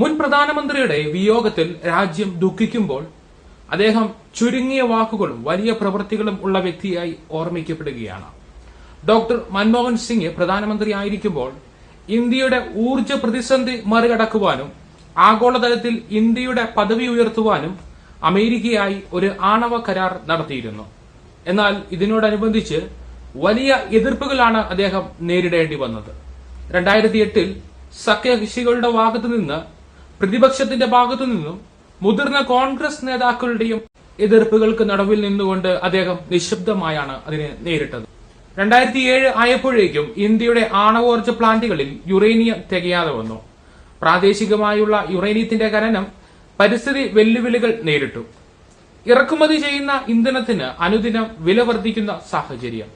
മുൻ പ്രധാനമന്ത്രിയുടെ വിയോഗത്തിൽ രാജ്യം ദുഃഖിക്കുമ്പോൾ അദ്ദേഹം ചുരുങ്ങിയ വാക്കുകളും വലിയ പ്രവൃത്തികളും ഉള്ള വ്യക്തിയായി ഓർമ്മിക്കപ്പെടുകയാണ്. ഡോക്ടർ മൻമോഹൻ സിംഗ് പ്രധാനമന്ത്രി ആയിരിക്കുമ്പോൾ ഇന്ത്യയുടെ ഊർജ പ്രതിസന്ധി മറികടക്കുവാനും ആഗോളതലത്തിൽ ഇന്ത്യയുടെ പദവി ഉയർത്തുവാനും അമേരിക്കയായി ഒരു ആണവ കരാർ നടത്തിയിരുന്നു. എന്നാൽ ഇതിനോടനുബന്ധിച്ച് വലിയ എതിർപ്പുകളാണ് അദ്ദേഹം നേരിടേണ്ടി വന്നത്. രണ്ടായിരത്തി എട്ടിൽ സഖ്യകക്ഷികളുടെ ഭാഗത്തു നിന്ന് പ്രതിപക്ഷത്തിന്റെ ഭാഗത്തു നിന്നും മുതിർന്ന കോൺഗ്രസ് നേതാക്കളുടെയും എതിർപ്പുകൾക്ക് നടുവിൽ നിന്നുകൊണ്ട് അദ്ദേഹം നിശബ്ദമായാണ് അതിനെ നേരിട്ടത്. രണ്ടായിരത്തി ഏഴ് ആയപ്പോഴേക്കും ഇന്ത്യയുടെ ആണവോർജ പ്ലാന്റുകളിൽ യുറേനിയം തികയാതെ വന്നു. പ്രാദേശികമായുള്ള യുറേനിയത്തിന്റെ ഖനനം പരിസ്ഥിതി വെല്ലുവിളികൾ നേരിട്ടു. ഇറക്കുമതി ചെയ്യുന്ന ഇന്ധനത്തിന് അനുദിനം വില വർദ്ധിക്കുന്ന സാഹചര്യം.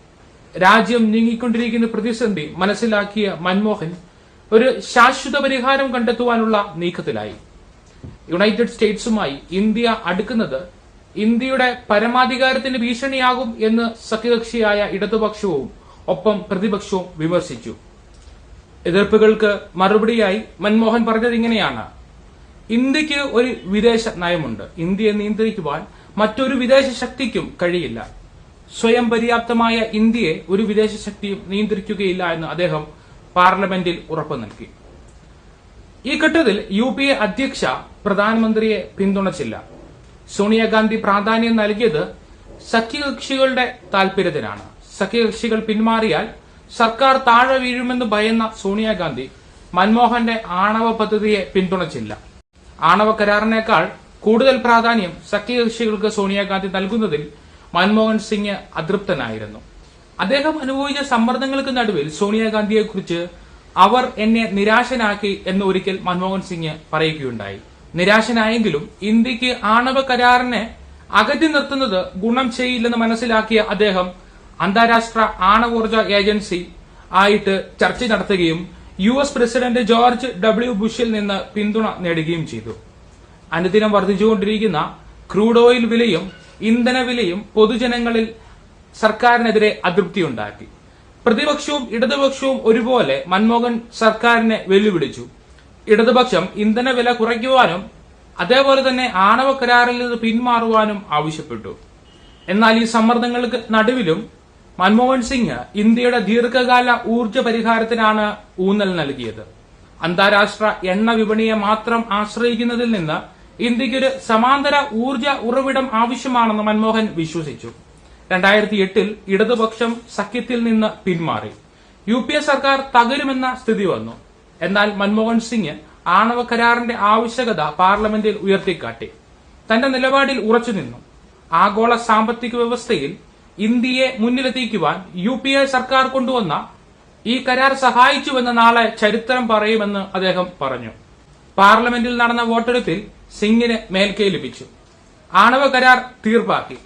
രാജ്യം നീങ്ങിക്കൊണ്ടിരിക്കുന്ന പ്രതിസന്ധി മനസ്സിലാക്കിയ മൻമോഹൻ ഒരു ശാശ്വത പരിഹാരം കണ്ടെത്തുവാനുള്ള നീക്കത്തിലായി. യുണൈറ്റഡ് സ്റ്റേറ്റ്സുമായി ഇന്ത്യ അടുക്കുന്നത് ഇന്ത്യയുടെ പരമാധികാരത്തിന് ഭീഷണിയാകും എന്ന് സഖ്യകക്ഷിയായ ഇടതുപക്ഷവും ഒപ്പം പ്രതിപക്ഷവും വിമർശിച്ചു. എതിർപ്പുകൾക്ക് മറുപടിയായി മൻമോഹൻ പറഞ്ഞത് ഇങ്ങനെയാണ്. ഇന്ത്യയ്ക്ക് ഒരു വിദേശ നയമുണ്ട്. ഇന്ത്യയെ നിയന്ത്രിക്കുവാൻ മറ്റൊരു വിദേശ ശക്തിക്കും കഴിയില്ല. സ്വയം പര്യാപ്തമായ ഇന്ത്യയെ ഒരു വിദേശ ശക്തിയും നിയന്ത്രിക്കുകയില്ല എന്ന് അദ്ദേഹം പാർലമെന്റിൽ ഉറപ്പു നൽകി. ഈ ഘട്ടത്തിൽ യു പി എ അധ്യക്ഷ പ്രധാനമന്ത്രിയെ പിന്തുണച്ചില്ല. സോണിയാഗാന്ധി പ്രാധാന്യം നൽകിയത് സഖ്യകക്ഷികളുടെ താൽപര്യത്തിനാണ്. സഖ്യകക്ഷികൾ പിന്മാറിയാൽ സർക്കാർ താഴെ വീഴുമെന്ന് ഭയന്ന സോണിയാഗാന്ധി മൻമോഹന്റെ ആണവ പദ്ധതിയെ പിന്തുണച്ചില്ല. ആണവ കരാറിനേക്കാൾ കൂടുതൽ പ്രാധാന്യം സഖ്യകക്ഷികൾക്ക് സോണിയാഗാന്ധി നൽകുന്നതിൽ മൻമോഹൻ സിംഗ് അതൃപ്തനായിരുന്നു. അദ്ദേഹം അനുഭവിച്ച സമ്മർദ്ദങ്ങൾക്ക് നടുവിൽ സോണിയാഗാന്ധിയെക്കുറിച്ച് അവർ എന്നെ നിരാശനാക്കി എന്ന് ഒരിക്കൽ മൻമോഹൻ സിംഗ് പറയുകയുണ്ടായി. നിരാശനായെങ്കിലും ഇന്ത്യയ്ക്ക് ആണവ കരാറിനെ അകറ്റി നിർത്തുന്നത് ഗുണം ചെയ്യില്ലെന്ന് മനസ്സിലാക്കിയ അദ്ദേഹം അന്താരാഷ്ട്ര ആണവോർജ ഏജൻസി ആയിട്ട് ചർച്ച നടത്തുകയും U S president George W ബുഷിൽ നിന്ന് പിന്തുണ നേടുകയും ചെയ്തു. അനുദിനം വർദ്ധിച്ചുകൊണ്ടിരിക്കുന്ന ക്രൂഡ് ഓയിൽ വിലയും ഇന്ധന വിലയും പൊതുജനങ്ങളിൽ സർക്കാരിനെതിരെ അതൃപ്തിയുണ്ടാക്കി പ്രതിപക്ഷവും ഇടതുപക്ഷവും ഒരുപോലെ മൻമോഹൻ സർക്കാരിനെ വെല്ലുവിളിച്ചു. ഇടതുപക്ഷം ഇന്ധന വില കുറയ്ക്കുവാനും അതേപോലെ തന്നെ ആണവ കരാറിൽ നിന്ന് പിന്മാറുവാനും ആവശ്യപ്പെട്ടു. എന്നാൽ ഈ സമ്മർദ്ദങ്ങൾക്ക് നടുവിലും മൻമോഹൻ സിംഗ് ഇന്ത്യയുടെ ദീർഘകാല ഊർജ പരിഹാരത്തിനാണ് ഊന്നൽ നൽകിയത്. അന്താരാഷ്ട്ര എണ്ണ വിപണിയെ മാത്രം ആശ്രയിക്കുന്നതിൽ നിന്ന് ഇന്ത്യയ്ക്കൊരു സമാന്തര ഊർജ ഉറവിടം ആവശ്യമാണെന്ന് മൻമോഹൻ വിശ്വസിച്ചു. രണ്ടായിരത്തി എട്ടിൽ ഇടതുപക്ഷം സഖ്യത്തിൽ നിന്ന് പിന്മാറി. യു പി എ സർക്കാർ തകരുമെന്ന സ്ഥിതി വന്നു. എന്നാൽ മൻമോഹൻ സിംഗ് ആണവ കരാറിന്റെ ആവശ്യകത പാർലമെന്റിൽ ഉയർത്തിക്കാട്ടി. തന്റെ നിലപാടിൽ ഉറച്ചുനിന്നു ആഗോള സാമ്പത്തിക വ്യവസ്ഥയിൽ ഇന്ത്യയെ മുന്നിലെത്തിക്കുവാൻ യു പി എ സർക്കാർ കൊണ്ടുവന്ന ഈ കരാർ സഹായിച്ചുവെന്ന് നാളെ ചരിത്രം പറയുമെന്ന് അദ്ദേഹം പറഞ്ഞു. പാർലമെന്റിൽ നടന്ന വോട്ടെടുപ്പിൽ സിംഗിന് മേൽക്കൈ ലഭിച്ചു. ആണവ കരാർ തീർപ്പാക്കി.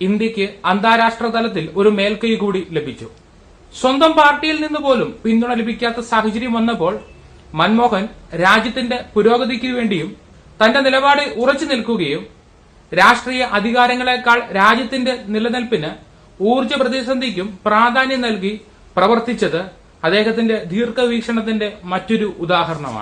ഇന്ത്യയ്ക്ക് അന്താരാഷ്ട്ര തലത്തിൽ ഒരു മേൽക്കൈ കൂടി ലഭിച്ചു. സ്വന്തം പാർട്ടിയിൽ നിന്ന് പോലും പിന്തുണ ലഭിക്കാത്ത സാഹചര്യം വന്നപ്പോൾ മൻമോഹൻ രാജ്യത്തിന്റെ പുരോഗതിക്ക് വേണ്ടിയും തന്റെ നിലപാട് ഉറച്ചു നിൽക്കുകയും രാഷ്ട്രീയ അധികാരങ്ങളെക്കാൾ രാജ്യത്തിന്റെ നിലനിൽപ്പിന് ഊർജ പ്രതിസന്ധിക്കും പ്രാധാന്യം നൽകി പ്രവർത്തിച്ചത് അദ്ദേഹത്തിന്റെ ദീർഘവീക്ഷണത്തിന്റെ മറ്റൊരു ഉദാഹരണമാണ്.